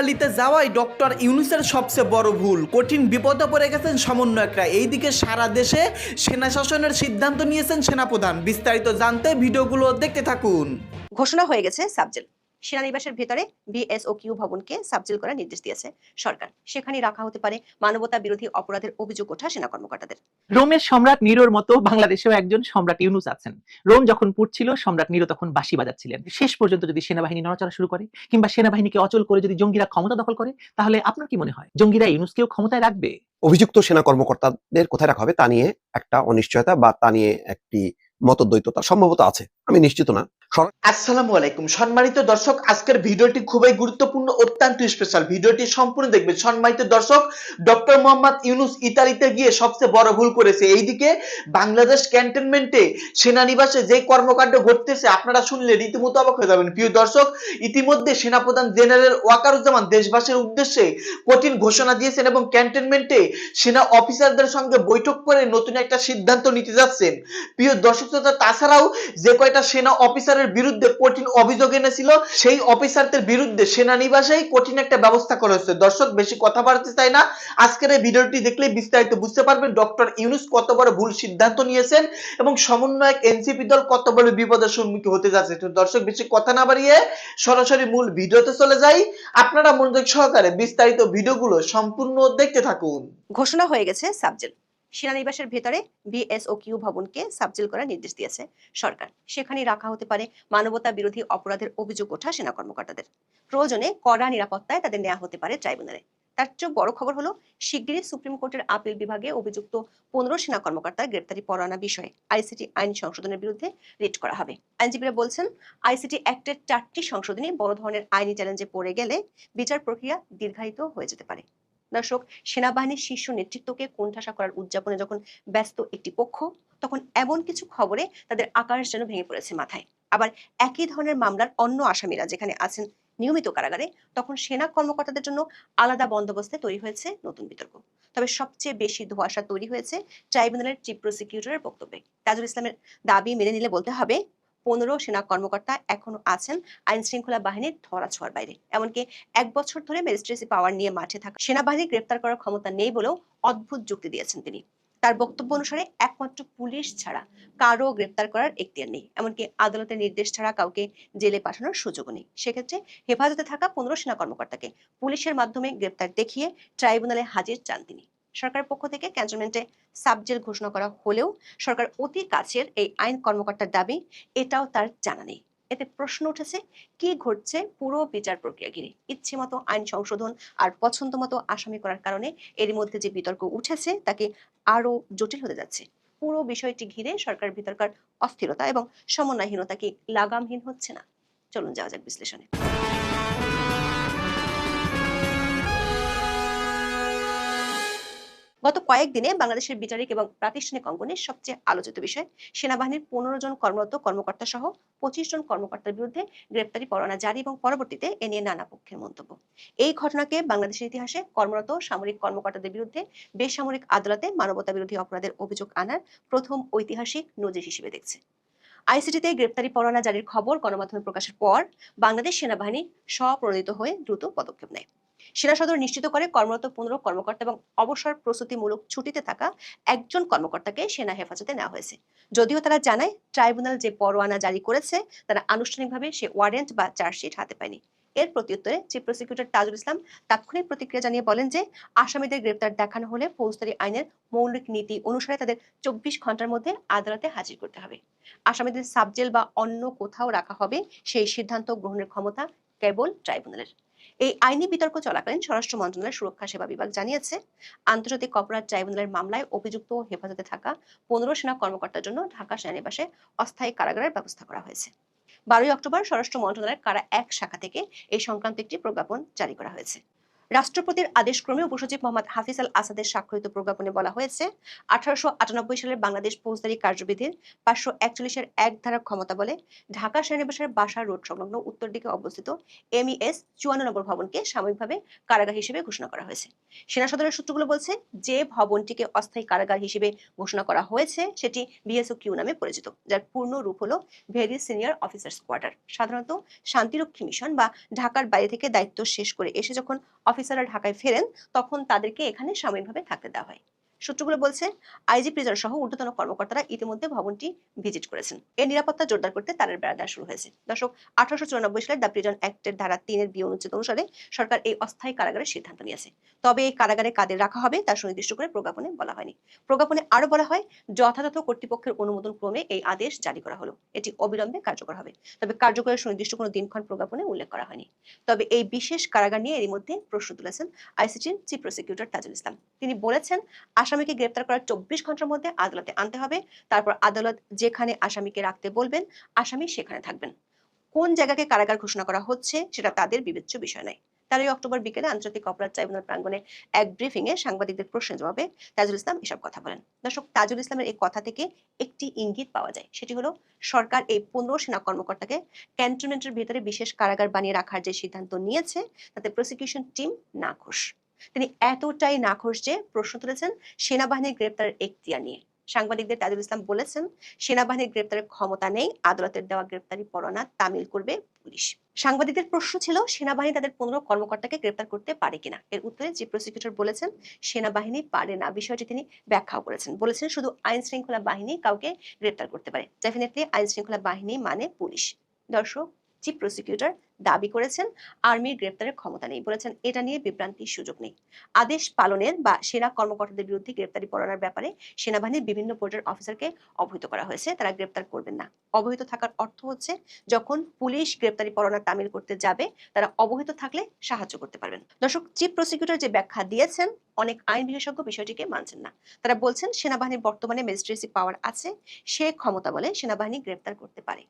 ইতালিতে যাওয়াই ডক্টর ইউনুসের সবচেয়ে বড় ভুল। কঠিন বিপদে পড়ে গেছেন সমন্বয়করা। এইদিকে সারা দেশে সেনা শাসনের সিদ্ধান্ত নিয়েছেন সেনাপ্রধান। বিস্তারিত জানতে ভিডিওগুলো দেখতে থাকুন। ঘোষণা হয়ে গেছে সাবজেল সেনানিবাসের ভেতরে বিএসও কিউ ভবনকে সাবজেল করার নির্দেশ দিয়েছে সরকার। সেখানে রাখা হতে পারে মানবতা বিরোধী অপরাধের অভিযোগ ওঠা সেনা কর্মকর্তাদের রোমের সম্রাট নিরোর মতো বাংলাদেশেও একজন সম্রাট ইউনুস আছেন। রোম যখন পুড়ছিল সম্রাট নিরো তখন বাঁশি বাজাচ্ছিলেন। শেষ পর্যন্ত যদি সেনাবাহিনী নড়াচড়া শুরু করে কিংবা সেনাবাহিনীকে অচল করে যদি জঙ্গিরা ক্ষমতা দখল করে তাহলে আপনার কি মনে হয়? জঙ্গিরা ইউনুসকেও ক্ষমতায় রাখবে? অভিযুক্ত সেনা কর্মকর্তাদের কোথায় রাখা হবে তা নিয়ে একটা অনিশ্চয়তা বা তা নিয়ে একটি মতদ্বৈততা সম্ভবত আছে। আমি নিশ্চিত না। আসসালামু আলাইকুম। সম্মানিত দর্শক, আজকের ভিডিওটি খুবই গুরুত্বপূর্ণ, অত্যন্ত স্পেশাল ভিডিওটি সম্পূর্ণ দেখবেন। সম্মানিত দর্শক, ডক্টর মোহাম্মদ ইউনুস ইতালিতে গিয়ে সবচেয়ে বড় ভুল করেছে। এইদিকে বাংলাদেশ ক্যান্টনমেন্টে সেনানিবাসে যে কর্মকাণ্ড ঘটতেছে, আপনারা শুনলে রীতিমতো অবাক হয়ে যাবেন। প্রিয় দর্শক, ইতিমধ্যে সেনাপ্রধান জেনারেল ওয়াকারুজ্জামান দেশবাসীর উদ্দেশ্যে কঠিন ঘোষণা দিয়েছেন এবং ক্যান্টনমেন্টে সেনা অফিসারদের সঙ্গে বৈঠক করে নতুন একটা সিদ্ধান্ত নিতে যাচ্ছেন। প্রিয় দর্শক তাছাড়াও যে কয়টা সেনা অফিসারের বিরুদ্ধে কঠিন অভিযোগ এনেছিল। সেই অফিসারদের বিরুদ্ধে সেনানিবাসেই কঠিন একটা ব্যবস্থা করা হচ্ছে দর্শক, বেশি কথা বাড়তে চাই না। আজকের এই ভিডিওটি দেখলে বিস্তারিত বুঝতে পারবেন ডক্টর ইউনুস কত বড় ভুল সিদ্ধান্ত নিয়েছেন এবং সমন্বয়ক এনসিপি দল কত বড় বিপদের সম্মুখীন হতে যাচ্ছে। তো দর্শক, বেশি কথা না বাড়িয়ে সরাসরি মূল ভিডিওতে চলে যাই। আপনারা মনোযোগ সহকারে বিস্তারিত ভিডিওগুলো সম্পূর্ণ দেখতে থাকুন। ঘোষণা হয়ে গেছে সাবজেল সেনানিবাসের ভেতরে বিএসও কিউ ভবনকে সাবজেল করার নির্দেশ দিয়েছে সরকার। সেখানে রাখা হতে পারে মানবতা বিরোধী অপরাধের অভিযোগ ওঠা সেনা কর্মকর্তাদের। প্রয়োজনে কড়া নিরাপত্তায় তাদের নেওয়া হতে পারে ট্রাইব্যুনালে। তার চেয়ে বড় খবর হলো, শিগগিরই সুপ্রিম কোর্টের আপিল বিভাগে অভিযুক্ত পনেরো সেনা কর্মকর্তার গ্রেপ্তারি পরোয়ানা বিষয়ে আইসিটি আইন সংশোধনের বিরুদ্ধে রিট করা হবে। আইনজীবীরা বলছেন, আইসিটি অ্যাক্টের চারটি সংশোধনী বড় ধরনের আইনি চ্যালেঞ্জে পড়ে গেলে বিচার প্রক্রিয়া দীর্ঘায়িত হয়ে যেতে পারে। দর্শক, সেনাবাহিনীর শীর্ষ নেতৃত্বকে কোণঠাসা করার উদযাপনে যখন ব্যস্ত একটি পক্ষ, তখন এমন কিছু খবরে তাদের আকাশ যেন ভেঙে পড়েছে মাথায়। আবার একই ধরনের মামলার অন্য আসামিরা যেখানে আছেন নিয়মিত কারাগারে, তখন সেনা কর্মকর্তাদের জন্য আলাদা বন্দোবস্তে তৈরি হয়েছে নতুন বিতর্ক। তবে সবচেয়ে বেশি ধোঁয়াশা তৈরি হয়েছে ট্রাইব্যুনালের চিফ প্রসিকিউটরের বক্তব্যে। তাজুল ইসলামের দাবি মেনে নিলে বলতে হবে পনেরো সেনা কর্মকর্তা এখনও আছেন। আইন শৃঙ্খলা বাহিনীর ধরাছোঁয়ার বাইরে। এমনকি এক বছর ধরে ম্যাজিস্ট্রেসি পাওয়ার নিয়ে মাঠে থাকা সেনাবাহিনী গ্রেপ্তার করার ক্ষমতা নেই বলেও অদ্ভুত যুক্তি দিয়েছেন তিনি। তার বক্তব্য অনুসারে একমাত্র পুলিশ ছাড়া কারও গ্রেপ্তার করার এখতিয়ার নেই। এমনকি আদালতের নির্দেশ ছাড়া কাউকে জেলে পাঠানোর সুযোগও নেই। সেক্ষেত্রে হেফাজতে থাকা পনেরো সেনা কর্মকর্তাকে পুলিশের মাধ্যমে গ্রেপ্তার দেখিয়ে ট্রাইব্যুনালে হাজির চান তিনি। সরকারের পক্ষ থেকে ক্যান্টনমেন্টে সাবজেল ঘোষণা করা হলেও সরকার অতি কাছের এই আইন কর্মকর্তার দাবি, এটাও তার জানা নেই। এতে প্রশ্ন উঠেছে, কি ঘটছে পুরো বিচার প্রক্রিয়া ঘিরে ইচ্ছে মতো আইন সংশোধন আর পছন্দ মতো আসামি করার কারণে এর মধ্যে যে বিতর্ক উঠেছে, তাকে আরও জটিল হতে যাচ্ছে। পুরো বিষয়টি ঘিরে সরকার ভিতরকার অস্থিরতা এবং সমন্বয়হীনতা কি লাগামহীন হচ্ছে না? চলুন যাওয়া যাক বিশ্লেষণে। গত কয়েকদিনে বাংলাদেশের বিচারিক এবং প্রাতিষ্ঠানিক অঙ্গনে সবচেয়ে আলোচিত বিষয়, সেনাবাহিনীর পনেরো জন কর্মরত কর্মকর্তা সহ পঁচিশ জন কর্মকর্তার বিরুদ্ধে গ্রেপ্তারি পরোয়ানা জারি এবং পরবর্তীতে এ নিয়ে নানা পক্ষের মন্তব্য। এই ঘটনাকে বাংলাদেশের ইতিহাসে কর্মরত সামরিক কর্মকর্তাদের বিরুদ্ধে বেসামরিক আদালতে মানবতা বিরোধী অপরাধের অভিযোগ আনার প্রথম ঐতিহাসিক নজির হিসেবে দেখছে। আইসিটিতে গ্রেপ্তারি পরোয়ানা জারির খবর গণমাধ্যমে প্রকাশের পর বাংলাদেশ সেনাবাহিনী স্বপ্রণোদিত হয়ে দ্রুত পদক্ষেপ নেয়। সেনা সদর নিশ্চিত করে কর্মরত পনেরো কর্মকর্তা এবং অবসর প্রস্তুতিমূলক ছুটিতে থাকা একজন কর্মকর্তাকে সেনা হেফাজতে নেওয়া হয়েছে। যদিও তারা জানায়, ট্রাইব্যুনাল যে পরোয়ানা জারি করেছে, তারা আনুষ্ঠানিকভাবে সে ওয়ারেন্ট বা চার্জশিট হাতে পায়নি। এর প্রত্যুত্তরে চিফ প্রসিকিউটর তাজুল ইসলাম তাৎক্ষণিক প্রতিক্রিয়া জানিয়ে বলেন যে, আসামিদের গ্রেপ্তার দেখানো হলে ফৌজদারি আইনের মৌলিক নীতি অনুসারে তাদের চব্বিশ ঘণ্টার মধ্যে আদালতে হাজির করতে হবে। আসামিদের সাবজেল বা অন্য কোথাও রাখা হবে সেই সিদ্ধান্ত গ্রহণের ক্ষমতা কেবল ট্রাইব্যুনালের। এই আইনি বিতর্ক চলাকালীন স্বরাষ্ট্র মন্ত্রণালয়ের সুরক্ষা সেবা বিভাগ জানিয়েছে, আন্তর্জাতিক অপরাধ ট্রাইব্যুনালের মামলায় অভিযুক্ত হেফাজতে থাকা পনেরো সেনা কর্মকর্তার জন্য ঢাকা সেনানিবাসে অস্থায়ী কারাগারের ব্যবস্থা করা হয়েছে। বারোই অক্টোবর স্বরাষ্ট্র মন্ত্রণালয়ের কারা এক শাখা থেকে এই সংক্রান্ত একটি প্রজ্ঞাপন জারি করা হয়েছে। রাষ্ট্রপতির আদেশক্রমে উপসচিব মোহাম্মদ হাফিজ আল আসাদের স্বাক্ষরিত প্রজ্ঞাপনে বলা হয়েছে, আঠারোশো আটানব্বই সালের বাংলাদেশ ফৌজদারি কার্যবিধির পাঁচশো একচল্লিশের এক ধারার ক্ষমতা বলে ঢাকা সেনানিবাসের বাসা রোড সংলগ্ন উত্তর দিকে অবস্থিত এমইএস চুয়ান্ন নম্বর ভবনকে সাময়িকভাবে কারাগার হিসেবে ঘোষণা করা হয়েছে। সেনা সদরের সূত্রগুলো বলছে, যে ভবনটিকে অস্থায়ী কারাগার হিসেবে ঘোষণা করা হয়েছে, সেটি বিএসও কিউ নামে পরিচিত, যার পূর্ণ রূপ হলো ভেরি সিনিয়র অফিসার্স কোয়ার্টার। সাধারণত শান্তিরক্ষী মিশন বা ঢাকার বাইরে থেকে দায়িত্ব শেষ করে এসে যখন অফিসাররা ঢাকায় ফেরেন তখন তাদেরকে এখানে সাময়িকভাবে থাকতে দেওয়া হয়। সূত্রগুলো বলছে আইজি প্রিজন সহ ঊর্ধ্বতন কর্মকর্তারা ইতিমধ্যে ভবনটি ভিজিট করেছেন। এর নিরাপত্তা জোরদার করতে তারের বেড়া দেওয়া শুরু হয়েছে। দর্শক, আঠারোশো চুরানব্বই সালের দ্য প্রিজন অ্যাক্টের ধারা তিনের বি অনুচ্ছেদ অনুসারে সরকার এই অস্থায়ী কারাগারের সিদ্ধান্ত নিয়েছে। তবে এই কারাগারে কাদের রাখা হবে তা সুনির্দিষ্ট করে প্রজ্ঞাপনে বলা হয়নি। প্রজ্ঞাপনে আরও বলা হয়, যথাযথ কর্তৃপক্ষের অনুমোদন ক্রমে এই আদেশ জারি করা হলো। এটি অবিলম্বে কার্যকর হবে। তবে কার্যকরের সুনির্দিষ্ট কোনো দিনক্ষণ প্রজ্ঞাপনে উল্লেখ করা হয়নি। তবে এই বিশেষ কারাগার নিয়ে এরই মধ্যে প্রশ্ন তুলেছেন আইসিটির চিফ প্রসিকিউটর তাজুল ইসলাম। তিনি বলেছেন আসামিকে গ্রেপ্তার করার চব্বিশ ঘণ্টার মধ্যে আদালতে আনতে হবে। তারপর আদালত যেখানে আসামিকে রাখতে বলবেন, আসামি সেখানে থাকবেন। কোন জায়গাকে কারাগার ঘোষণা করা হচ্ছে সেটা তাদের বিবেচ্য বিষয় নয়। তেরোই অক্টোবর বিকেলে আন্তর্জাতিক অপরাধ ট্রাইব্যুনাল প্রাঙ্গণে এক ব্রিফিং এ সাংবাদিকদের প্রশ্নের জবাবে তাজুল ইসলাম এসব কথা বলেন। দর্শক, তাজুল ইসলামের এই কথা থেকে একটি ইঙ্গিত পাওয়া যায়। সেটি হলো, সরকার এই পনেরো সেনা কর্মকর্তাকে ক্যান্টনমেন্টের ভিতরে বিশেষ কারাগার বানিয়ে রাখার যে সিদ্ধান্ত নিয়েছে, তাতে প্রসিকিউশন টিম নাখোশ। তিনি এতটাই নাখোশ যে প্রশ্ন তুলেছেন সেনাবাহিনীর গ্রেপ্তারের এখতিয়ার নিয়ে। সাংবাদিকদের তাজুল ইসলাম বলেছেন, সেনাবাহিনীর গ্রেপ্তারের ক্ষমতা নেই, আদালতের দেওয়া গ্রেপ্তারি পরোয়ানা তামিল করবে পুলিশ। সাংবাদিকদের প্রশ্ন ছিল, সেনাবাহিনী তাদের পনেরো কর্মকর্তাকে গ্রেপ্তার করতে পারে কিনা? এর উত্তরে চিফ প্রসিকিউটর বলেছেন, সেনাবাহিনী পারে না। বিষয়টি তিনি ব্যাখ্যাও করেছেন। বলেছেন শুধু আইন শৃঙ্খলা বাহিনী কাউকে গ্রেপ্তার করতে পারে। ডেফিনেটলি আইন শৃঙ্খলা বাহিনী মানে পুলিশ। দর্শক চিফ প্রসিকিউটর দাবি করেছেন, আর্মির গ্রেপ্তারের ক্ষমতা নেই বলেছেন। এটা নিয়ে বিভ্রান্তির সুযোগ নেই। আদেশ পালনের বা সেনা কর্মকর্তাদের বিরুদ্ধে গ্রেপ্তারি পরোয়ানার ব্যাপারে সেনাবাহিনীর বিভিন্ন পর্যায়ের অফিসারকে অবহিত করা হয়েছে। তারা গ্রেপ্তার করবেন না। অবহিত থাকার অর্থ হচ্ছে, যখন পুলিশ গ্রেপ্তারি পরোয়ানা তামিল করতে যাবে, তারা অবহিত থাকলে সাহায্য করতে পারবেন। দর্শক, চিফ প্রসিকিউটর যে ব্যাখ্যা দিয়েছেন, অনেক আইন বিশেষজ্ঞ বিষয়টিকে মানছেন না। তারা বলছেন, সেনাবাহিনীর বর্তমানে ম্যাজিস্ট্রেসি পাওয়ার আছে, সে ক্ষমতা বলে সেনাবাহিনী গ্রেপ্তার করতে পারে।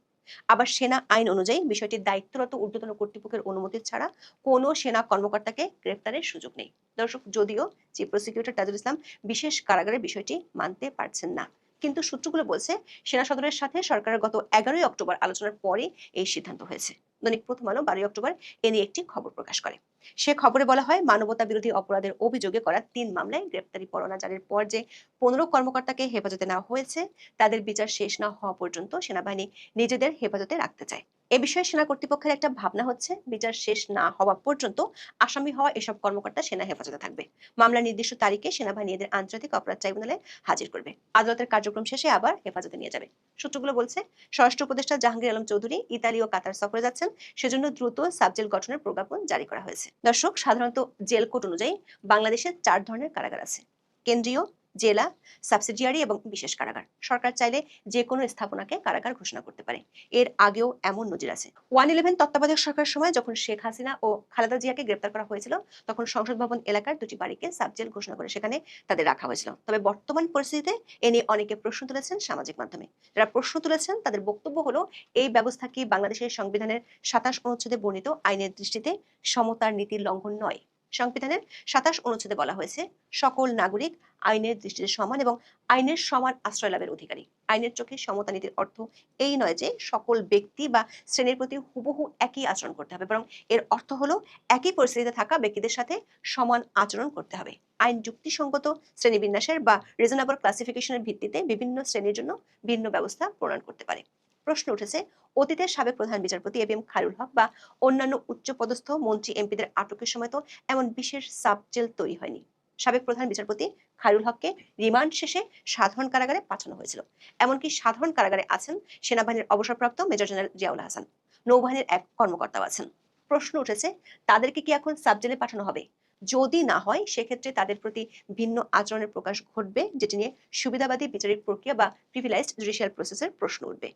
আবার সেনা আইন অনুযায়ী বিষয়টির দায়িত্বরত ঊর্ধ্বতন কর্তৃপক্ষের অনুমতি ছাড়া কোনো সেনা কর্মকর্তাকে গ্রেফতারের সুযোগ নেই। দর্শক, যদিও চিফ প্রসিকিউটর তাজুল ইসলাম বিশেষ কারাগারের বিষয়টি মানতে পারছেন না। কিন্তু সূত্রগুলো বলছে, সেনা সদরের সাথে সরকারের গত এগারোই অক্টোবর আলোচনার পরে এই সিদ্ধান্ত হয়েছে। দৈনিক প্রথম আলো বারোই অক্টোবর এ নিয়ে একটি খবর প্রকাশ করে। সে খবরে বলা হয়, মানবতা বিরোধী অপরাধের অভিযোগে করা তিন মামলায় গ্রেপ্তারি পরোনা জারির পর যে পনেরো কর্মকর্তাকে হেফাজতে নেওয়া হয়েছে, তাদের বিচার শেষ না হওয়া পর্যন্ত সেনাবাহিনী নিজেদের হেফাজতে রাখতে চায়। এ বিষয়ে সেনা কর্তৃপক্ষের একটা ভাবনা হচ্ছে, বিচার শেষ না হওয়া পর্যন্ত আসামি হওয়া এসব কর্মকর্তা সেনা হেফাজতে থাকবে। মামলার নির্দিষ্ট তারিখে সেনাবাহিনী এদের আন্তর্জাতিক অপরাধ ট্রাইব্যুনালে হাজির করবে। আদালতের কার্যক্রম শেষে আবার হেফাজতে নিয়ে যাবে। সূত্রগুলো বলছে, স্বরাষ্ট্র উপদেষ্টা জাহাঙ্গীর আলম চৌধুরী ইতালি ও কাতার সফরে যাচ্ছেন, সেজন্য দ্রুত সাবজেল গঠনের প্রজ্ঞাপন জারি করা হয়েছে। দর্শক, সাধারণত জেল কোড অনুযায়ী বাংলাদেশে চার ধরনের কারাগার আছে। কেন্দ্রীয় জেলা সাবসিডিয়ারি এবং বিশেষ কারাগার। সরকার চাইলে যে কোনো স্থাপনাকে কারাগার ঘোষণা করতে পারে। এর আগেও এমন নজির আছে। ওয়ান ইলেভেন তত্ত্বাবধায়ক সরকারের সময় যখন শেখ হাসিনা ও খালেদা জিয়াকে গ্রেপ্তার করা হয়েছিল, তখন সংসদ ভবন এলাকার দুটি বাড়িকে সাবজেল ঘোষণা করে সেখানে তাদের রাখা হয়েছিল। তবে বর্তমান পরিস্থিতিতে এ নিয়ে অনেকে প্রশ্ন তুলেছেন সামাজিক মাধ্যমে। যারা প্রশ্ন তুলেছেন, তাদের বক্তব্য হলো, এই ব্যবস্থা কি বাংলাদেশের সংবিধানের সাতাশ অনুচ্ছেদে বর্ণিত আইনের দৃষ্টিতে সমতার নীতির লঙ্ঘন নয়? সংবিধানের সাতাশ অনুচ্ছেদে বলা হয়েছে, সকল নাগরিক আইনের দৃষ্টিতে সমান এবং আইনের সমান আশ্রয় লাভের অধিকারী। আইনের চোখে সমতা নীতির অর্থ এই নয় যে সকল ব্যক্তি বা শ্রেণির প্রতি হুবহু একই আচরণ করতে হবে, বরং এর অর্থ হলো একই পরিস্থিতিতে থাকা ব্যক্তিদের সাথে সমান আচরণ করতে হবে। আইন যুক্তিসঙ্গত, শ্রেণীবিন্যাসের বা রিজনেবল ক্লাসিফিকেশনের ভিত্তিতে বিভিন্ন শ্রেণির জন্য ভিন্ন ব্যবস্থা প্রণয়ন করতে পারে। প্রশ্ন উঠেছে, অতীতের সাবেক প্রধান বিচারপতি এ এম খায়রুল হক বা অন্যান্য উচ্চপদস্থ মন্ত্রী এমপিদের আটকের সময় তো এমন বিশেষ সাবজেল তৈরি হয়নি। সাবেক প্রধান বিচারপতি খায়রুল হককে রিমান্ড শেষে সাধারণ কারাগারে পাঠানো হয়েছিল। এমনকি সাধারণ কারাগারে আছেন সেনাবাহিনীর অবসরপ্রাপ্ত মেজর জেনারেল জিয়াউল হাসান। নৌবাহিনীর এক কর্মকর্তাও আছেন। প্রশ্ন উঠেছে, তাদেরকে কি এখন সাবজেলে পাঠানো হবে? যদি না হয়, সেক্ষেত্রে তাদের প্রতি ভিন্ন আচরণের প্রকাশ ঘটবে, যেটি নিয়ে সুবিধাবাদী বিচারিক প্রক্রিয়া বা প্রিভিলাইজড জুডিশিয়াল প্রসেসের প্রশ্ন উঠবে।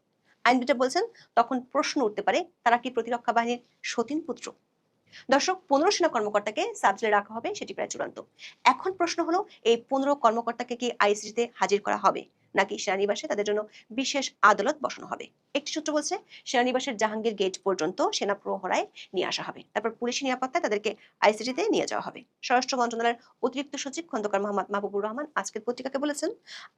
আইনবিদরা বলছেন, তখন প্রশ্ন উঠতে পারে, তারা কি প্রতিরক্ষা বাহিনীর সতীন পুত্র? দর্শক, পনেরো সেনা কর্মকর্তাকে সাবজেলে রাখা হবে, সেটি প্রায় চূড়ান্ত। এখন প্রশ্ন হলো, এই পনেরো কর্মকর্তাকে কি আইসিসিতে হাজির করা হবে? নাকি সেনানিবাসে তাদের জন্য বিশেষ আদালত বসানো হবে? একটি সূত্র বলছে, সেনানিবাসের জাহাঙ্গীর গেট পর্যন্ত সেনা প্রহরায় নিয়ে আসা হবে। তারপর পুলিশ নিরাপত্তায় তাদেরকে আইসিটিতে নিয়ে যাওয়া হবে। স্বরাষ্ট্র মন্ত্রণালয়ের অতিরিক্ত সচিব খন্দকার মোহাম্মদ মাহবুবুর রহমান আজকের পত্রিকাকে বলেছেন,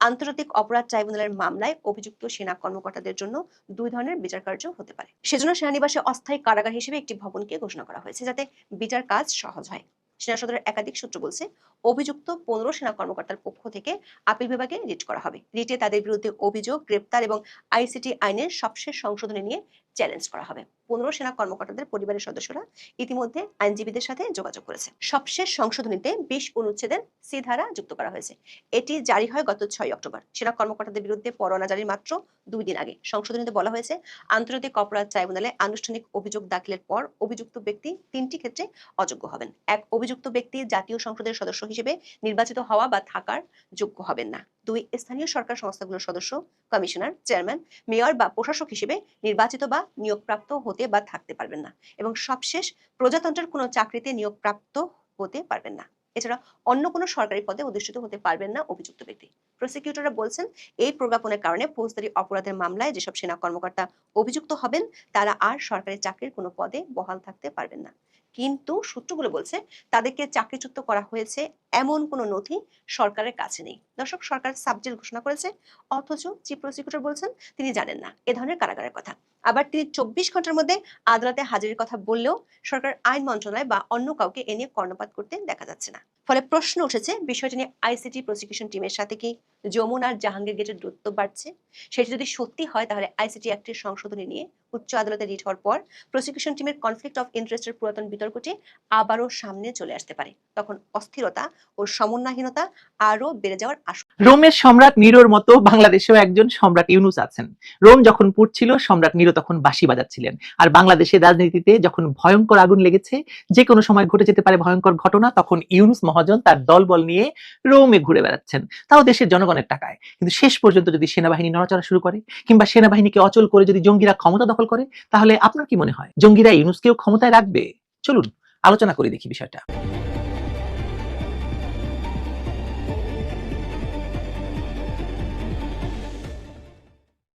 আন্তর্জাতিক অপরাধ ট্রাইব্যুনালের মামলায় অভিযুক্ত সেনা কর্মকর্তাদের জন্য দুই ধরনের বিচার কার্য হতে পারে। সেজন্য সেনানিবাসে অস্থায়ী কারাগার হিসেবে একটি ভবনকে ঘোষণা করা হয়েছে, যাতে বিচার কাজ সহজ হয়। সেনা সদরের একাধিক সূত্র বলছে, অভিযুক্ত পনেরো সেনা কর্মকর্তার পক্ষ থেকে আপিল বিভাগে রিট করা হবে। রিটে তাদের বিরুদ্ধে অভিযোগ, গ্রেপ্তার এবং আইসিটি আইনের সবশেষ সংশোধনী নিয়ে চ্যালেঞ্জ করা হবে। পনেরো সেনা কর্মকর্তাদের পরিবারের সদস্যরা ইতিমধ্যে আইনজীবীদের সাথে যোগাযোগ করেছে। সবশেষ সংশোধনীতে বিশ অনুচ্ছেদের সি ধারা যুক্ত করা হয়েছে। এটি জারি হয় গত ছয় অক্টোবর। সেনা কর্মকর্তাদের বিরুদ্ধে পরোয়ানা জারির মাত্র দুই দিন আগে। সংশোধনীতে বলা হয়েছে, আন্তর্জাতিক অপরাধ ট্রাইব্যুনালে আনুষ্ঠানিক অভিযোগ দাখিলের পর অভিযুক্ত ব্যক্তি তিনটি ক্ষেত্রে অযোগ্য হবেন। এক, অভিযুক্ত ব্যক্তি জাতীয় সংসদের সদস্য হিসেবে নির্বাচিত হওয়া বা থাকার যোগ্য হবেন না। দুই, স্থানীয় সরকার সংস্থাগুলোর সদস্য, কমিশনার, চেয়ারম্যান, মেয়র বা প্রশাসক হিসেবে নির্বাচিত বা নিয়োগপ্রাপ্ত হতে বা থাকতে পারবেন না এবং সবশেষ প্রজাতন্ত্রের কোনো চাকরিতে নিয়োগপ্রাপ্ত হতে পারবেন না। এছাড়া অন্য কোনো সরকারি পদে অধিষ্ঠিত হতে পারবেন না অভিযুক্ত ব্যক্তি। প্রসিকিউটররা বলছেন, এই প্রজ্ঞাপনের কারণে ফৌজদারি অপরাধের মামলায় যেসব সেনা কর্মকর্তা অভিযুক্ত হবেন, তারা আর সরকারি চাকরির কোনো পদে বহাল থাকতে পারবেন না। কিন্তু সূত্রগুলো বলছে, তাদেরকে চাকরিচ্যুত করা হয়েছে এমন কোনো নথি সরকারের কাছে নেই। দর্শক, সরকার সাবজেক্ট ঘোষণা করেছে, অথচ চিফ প্রসিকিউটর বলছেন, তিনি জানেন না। এ ধরনের কারাগারের কথা। আবার তিনি চব্বিশ ঘণ্টার মধ্যে আদালতে হাজিরের কথা বললেও সরকার আইন মন্ত্রণালয় বা অন্য কাউকে এ নিয়ে কর্ণপাত করতে দেখা যাচ্ছে না। ফলে প্রশ্ন উঠেছে, বিষয়টি নিয়ে আইসিটি প্রসিকিউশন টিমের সাথে কি যমুনার জাহাঙ্গীর গেটের দূরত্ব বাড়ছে? সেটি যদি সত্যি হয়, তাহলে আইসিটি অ্যাক্টের সংশোধনী নিয়ে উচ্চ আদালতে রিট হওয়ার পর প্রসিকিউশন টিমের কনফ্লিক্ট অফ ইন্টারেস্টের পুরাতন বিতর্কটি আবারও সামনে চলে আসতে পারে। তখন অস্থিরতা ও সমন্বয়হীনতা আরও বেড়ে যাওয়ার আশঙ্কা। রোমের সম্রাট নিরোর মতো বাংলাদেশেও একজন সম্রাট ইউনুস আছেন। রোম যখন পুড়ছিল, সম্রাট নিরো তখন বাঁশি বাজাচ্ছিলেন। আর বাংলাদেশের রাজনীতিতে যখন ভয়ঙ্কর আগুন লেগেছে, যে কোনো সময় ঘটে যেতে পারে ভয়ঙ্কর ঘটনা, তখন ইউনুস মহাজন তার দলবল নিয়ে রোমে ঘুরে বেড়াচ্ছেন। তাও দেশের জনগণের টাকায়। কিন্তু শেষ পর্যন্ত যদি সেনাবাহিনী নড়াচড়া শুরু করে, কিংবা সেনাবাহিনীকে অচল করে যদি জঙ্গিরা ক্ষমতা দখল করে, তাহলে আপনার কি মনে হয়? জঙ্গিরা ইউনুসকেও ক্ষমতায় রাখবে? চলুন, আলোচনা করে দেখি বিষয়টা।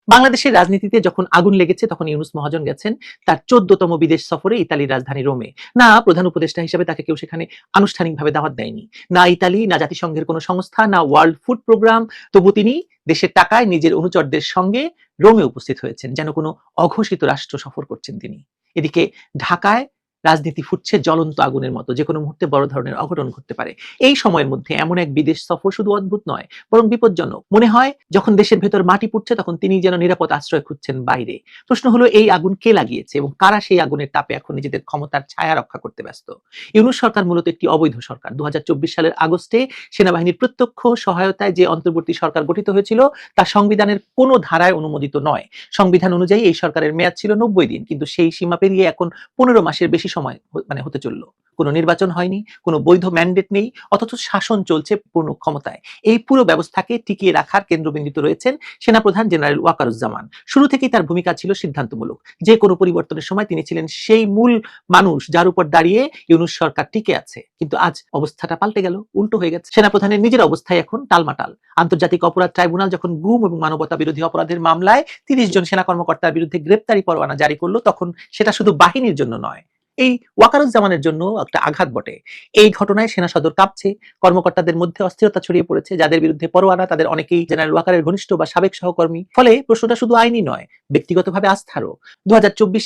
বাংলাদেশের রাজনীতিতে যখন আগুন লেগেছে, তখন ইউনুস মহাজন গেছেন তার চোদ্দতম বিদেশ সফরে ইতালির রাজধানী রোমে। না প্রধান উপদেষ্টা হিসেবে তাকে কেউ সেখানে আনুষ্ঠানিকভাবে দাওয়াত দেয়নি। না ইতালি, না জাতিসংঘের কোনো সংস্থা, না ওয়ার্ল্ড ফুড প্রোগ্রাম। তবু তিনি দেশের টাকায় নিজের অনুচরদের সঙ্গে রোমে উপস্থিত হয়েছেন, যেন কোনো অঘোষিত রাষ্ট্র সফর করছেন তিনি। এদিকে ঢাকায় রাজনীতি ফুটছে জ্বলন্ত আগুনের মতো যে কোনো মুহূর্তে বড় ধরনের অঘটন ঘটতে পারে। এই সময়ের মধ্যে এমন এক বিদেশ সফর শুধু অদ্ভুত নয়, বরং বিপজ্জনক। মনে হয়, যখন দেশের ভেতর মাটি পুড়ছে, তখন তিনি যেন নিরাপদ আশ্রয় খুঁজছেন বাইরে। প্রশ্ন হলো, এই আগুন কে লাগিয়েছে এবং কারা সেই আগুনের তাপে এখন নিজেদের ক্ষমতার ছায়া রক্ষা করতে ব্যস্ত? ইউনুস সরকার মূলত একটি অবৈধ সরকার। দু হাজার চব্বিশ সালের আগস্টে সেনাবাহিনীর প্রত্যক্ষ সহায়তায় যে অন্তর্বর্তী সরকার গঠিত হয়েছিল, তা সংবিধানের কোনো ধারায় অনুমোদিত নয়। সংবিধান অনুযায়ী এই সরকারের মেয়াদ ছিল নব্বই দিন, কিন্তু সেই সীমা পেরিয়ে এখন পনেরো মাসের বেশি সময় মানে হতে চলল। কোনো নির্বাচন হয়নি, কোনো বৈধ ম্যান্ডেট নেই, অথচ শাসন চলছে পূর্ণ ক্ষমতায়। এই পুরো ব্যবস্থাকে টিকিয়ে রাখার কেন্দ্রবিন্দুতে রয়েছেন সেনাপ্রধান জেনারেল ওয়াকারুজ্জামান। শুরু থেকেই তার ভূমিকা ছিল সিদ্ধান্তমূলক। যে কোনো পরিবর্তনের সময় তিনি ছিলেন সেই মূল মানুষ যার উপর দাঁড়িয়ে ইউনুস সরকার টিকে আছে। কিন্তু আজ অবস্থাটা পাল্টে গেল, উল্টো হয়ে গেছে। সেনাপ্রধানের নিজের অবস্থায় এখন টালমাটাল। আন্তর্জাতিক অপরাধ ট্রাইব্যুনাল যখন গুম এবং মানবতা বিরোধী অপরাধের মামলায় তিরিশ জন সেনা কর্মকর্তার বিরুদ্ধে গ্রেপ্তারি পরোয়ানা জারি করল, তখন সেটা শুধু বাহিনীর জন্য নয় এই ওয়াকারুজ্জামানের জন্য একটা আঘাত বটে। এই ঘটনায় সেনা সদর কাঁপছে, কর্মকর্তাদের মধ্যে অস্থিরতা ছড়িয়ে পড়েছে, যাদের বিরুদ্ধে পরোয়ানা, তাদের অনেকেই জেনারেল ওয়াকারের ঘনিষ্ঠ বা সাবেক সহকর্মী। ফলে প্রশ্নটা শুধু আইনি নয়, ব্যক্তিগতভাবে আস্থারও। দু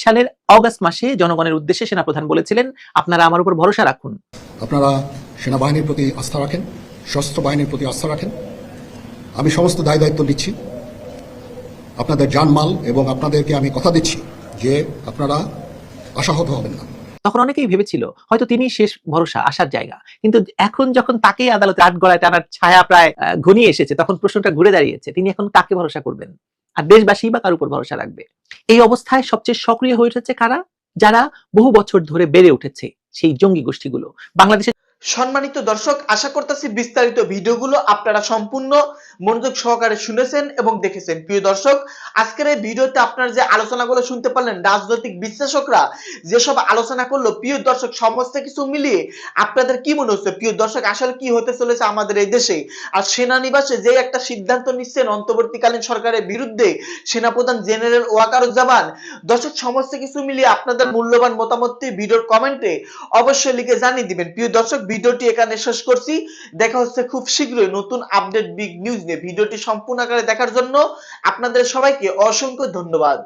সালের অগাস্ট মাসে জনগণের উদ্দেশ্যে সেনাপ্রধান বলেছিলেন, আপনারা আমার উপর ভরসা রাখুন। আপনারা সেনাবাহিনীর প্রতি আস্থা রাখেন, সশস্ত্র বাহিনীর প্রতি আস্থা রাখেন। আমি সমস্ত দায় দায়িত্ব নিচ্ছি। আপনাদের জানমাল এবং আপনাদেরকে আমি কথা দিচ্ছি যে আপনারা আশাহত হবেন না। তখন অনেকেই ভেবেছিল, হয়তো তিনি শেষ ভরসা, আসার জায়গা। কিন্তু এখন যখন তাকেই আদালতে আট গলায় টানার ছায়া প্রায় ঘনিয়ে এসেছে, তখন প্রশ্নটা ঘুরে দাঁড়িয়েছে, তিনি এখন কাকে ভরসা করবেন? আর দেশবাসী বা কার উপর ভরসা রাখবে? এই অবস্থায় সবচেয়ে সক্রিয় হয়ে উঠেছে কারা? যারা বহু বছর ধরে বেড়ে উঠেছে সেই জঙ্গি গোষ্ঠীগুলো। বাংলাদেশে সম্মানিত দর্শক, আশা করতেছি বিস্তারিত ভিডিওগুলো আপনারা সম্পূর্ণ মনোযোগ সহকারে শুনেছেন এবং দেখেছেন। প্রিয় দর্শক, আজকের এই ভিডিওতে আপনারা যে আলোচনাগুলো শুনতে পারলেন, রাজনৈতিক বিশ্লেষকরা যেসব আলোচনা করল, প্রিয় দর্শক, সমস্ত কিছু মিলিয়ে আপনাদের কি মনে হচ্ছে? প্রিয় দর্শক, আসলে কি হতে চলেছে আমাদের এই দেশে? আর সেনানিবাসে যে একটা সিদ্ধান্ত নিচ্ছেন অন্তর্বর্তীকালীন সরকারের বিরুদ্ধে, সেনাপ্রধান জেনারেল ওয়াকারুজ্জামান, দর্শক, সমস্ত কিছু মিলিয়ে আপনাদের মূল্যবান মতামতটি ভিডিওর কমেন্টে অবশ্যই লিখে জানিয়ে দিবেন। প্রিয় দর্শক ভিডিওটি এখানে শেষ করছি। দেখা হচ্ছে খুব শীঘ্রই নতুন আপডেট বিগ নিউজ নিয়ে। ভিডিওটি সম্পূর্ণ আকারে দেখার জন্য আপনাদের সবাইকে অসংখ্য ধন্যবাদ।